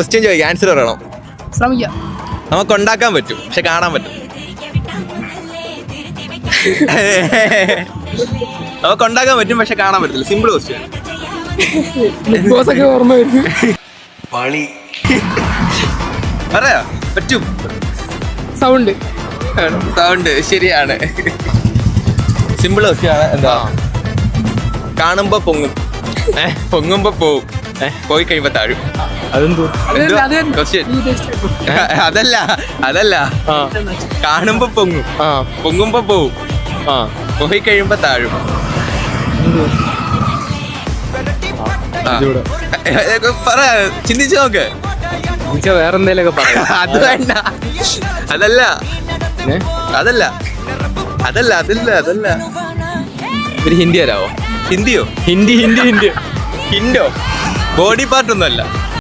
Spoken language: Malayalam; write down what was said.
ക്വസ്റ്റ്യൻ ചോദിക്കാം. ആൻസർ പറയണം. ശ്രമിക്കാം. നമുക്ക് ഉണ്ടാക്കാൻ പറ്റും. പക്ഷെ കാണാൻ പറ്റും. നമുക്ക് ഉണ്ടാക്കാൻ പറ്റും പക്ഷെ കാണാൻ പറ്റില്ല സിമ്പിൾ ക്വസ്റ്റ്യൻ ഓർമ്മ വരുന്നു. പളി പറയാ. പറ്റും. സൗണ്ട് സൗണ്ട് ശരിയാണ്. സിമ്പിൾ ക്വസ്റ്റ്യാണ് എന്താ? കാണുമ്പോ പൊങ്ങും. ഏഹ് പൊങ്ങുമ്പോ പോവും. പോയി കഴിയുമ്പോ താഴും. അതല്ല അതല്ല. കാണുമ്പോ പൊങ്ങും. ആ. പൊങ്ങുമ്പോ പോവും. ആ. പോയി കഴിയുമ്പോ താഴും. പറ ചിന്തിച്ചു നോക്ക്. വേറെ എന്തേലൊക്കെ പറയാം. അത് വേണ്ട. അതല്ല. അതല്ല. അതല്ല അതല്ല അതല്ല. ഒരു ഹിന്ദി തരാവോ ഹിന്ദിയോ? ഹിന്ദി ഹിന്ദി ഹിന്ദി. ഹിന്ദോ? ബോഡി പാർട്ട് ഒന്നുമല്ല